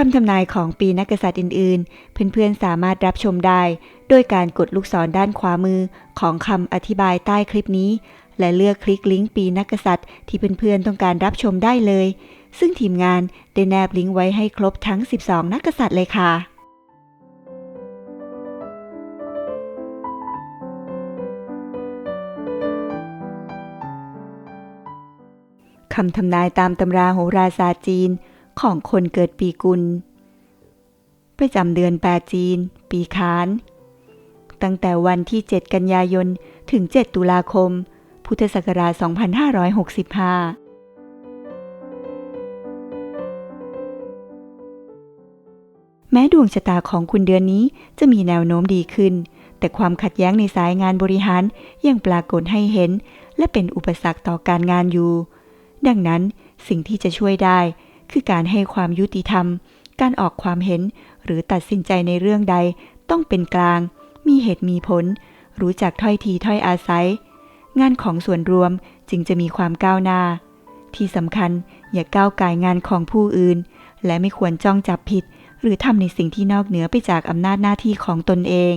คำทำนายของปีนักกษัตริย์อื่น ๆ เพื่อน ๆ สามารถรับชมได้ โดยการกดลูกศรด้านขวามือของคำอธิบายใต้คลิปนี้ และเลือกคลิกลิงก์ปีนักกษัตริย์ที่เพื่อน ๆ ต้องการรับชมได้เลย ซึ่งทีมงานได้แนบลิงก์ไว้ให้ครบทั้ง 12 นักกษัตริย์เลยค่ะคำทำนายตามตำราโหราศาสตร์จีน ของคนเกิดปีกุล ประจำเดือนแปดจีน ปีขาน ตั้งแต่วันที่ 7 กันยายน ถึง 7 ตุลาคม พุทธศักราช 2565แม้ดวงชะตาของคุณเดือนนี้จะมีแนวโน้มดีขึ้น แต่ความขัดแย้งในสายงานบริหารยังปรากฏให้เห็น และเป็นอุปสรรคต่อการงานอยู่ ดังนั้นสิ่งที่จะช่วยได้ คือการให้ความยุติธรรม การออกความเห็นหรือตัดสินใจในเรื่องใดต้องเป็นกลาง มีเหตุมีผล รู้จักถ้อยทีถ้อยอาศัย งานของส่วนรวมจึงจะมีความก้าวหน้า ที่สำคัญอย่าก้าวไก่ายงานของผู้อื่น และไม่ควรจ้องจับผิด หรือทำในสิ่งที่นอกเหนือไปจากอำนาจหน้าที่ของตนเอง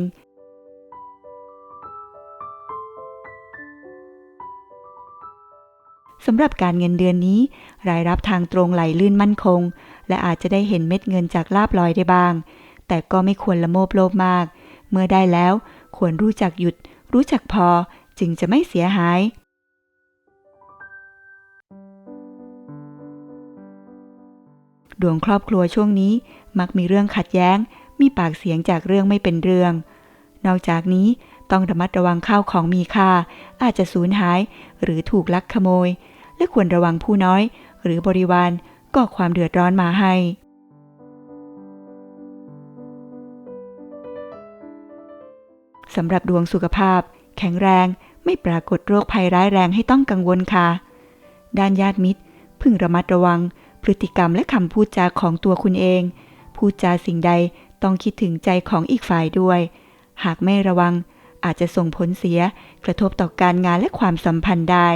สำหรับการเงินเดือนนี้ รายรับทางตรงไหลลื่นมั่นคง และอาจจะได้เห็นเม็ดเงินจากลาบลอยได้บ้าง แต่ก็ไม่ควรละโมบโลภมาก เมื่อได้แล้วควรรู้จักหยุด รู้จักพอจึงจะไม่เสียหาย ดวงครอบครัวช่วงนี้มักมีเรื่องขัดแย้ง มีปากเสียงจากเรื่องไม่เป็นเรื่อง นอกจากนี้ ต้องระมัดระวังข้าวของมีค่า อาจจะสูญหาย หรือถูกลักขโมย และควรระวังผู้น้อย หรือบริวารก่อความเดือดร้อนมาให้ สำหรับดวงสุขภาพ แข็งแรงไม่ปรากฏโรคภัยร้ายแรงให้ต้องกังวลค่ะ ด้านญาติมิตร พึงระมัดระวัง พฤติกรรมและคำพูดจาของตัวคุณเอง พูดจาสิ่งใดต้องคิดถึงใจของอีกฝ่ายด้วย หากไม่ระวัง อาจจะส่งผลเสียกระทบต่อการงานและความสัมพันธ์ได้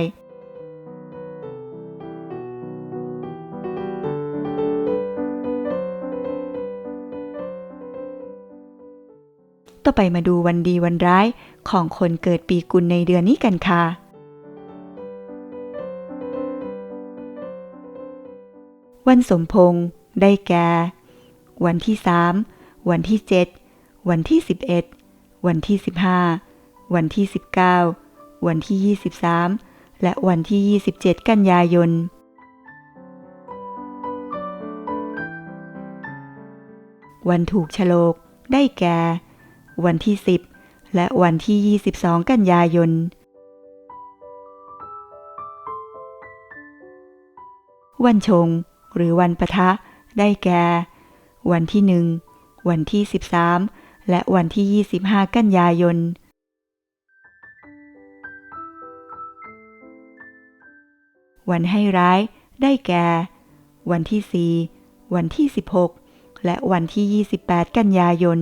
ต่อไปมาดูวันดีวันร้ายของคนเกิดปีกุลในเดือนนี้กันค่ะ วันสมพงษ์ได้แก่ วันที่ 3 วันที่ 7 วันที่ 11 วันที่ 15 วันที่ 19 วันที่ 23 และวันที่ 27 กันยายน วันถูกฉลก ได้แก่ วันที่ 10 และวันที่ 22 กันยายน วันชง หรือวันปะทะ ได้แก่ วันที่1วันที่ 13 และวันที่ 25 กันยายน วันให้ร้ายได้แก่ วันที่ 4 วันที่ 16 และวันที่ 28 กันยายน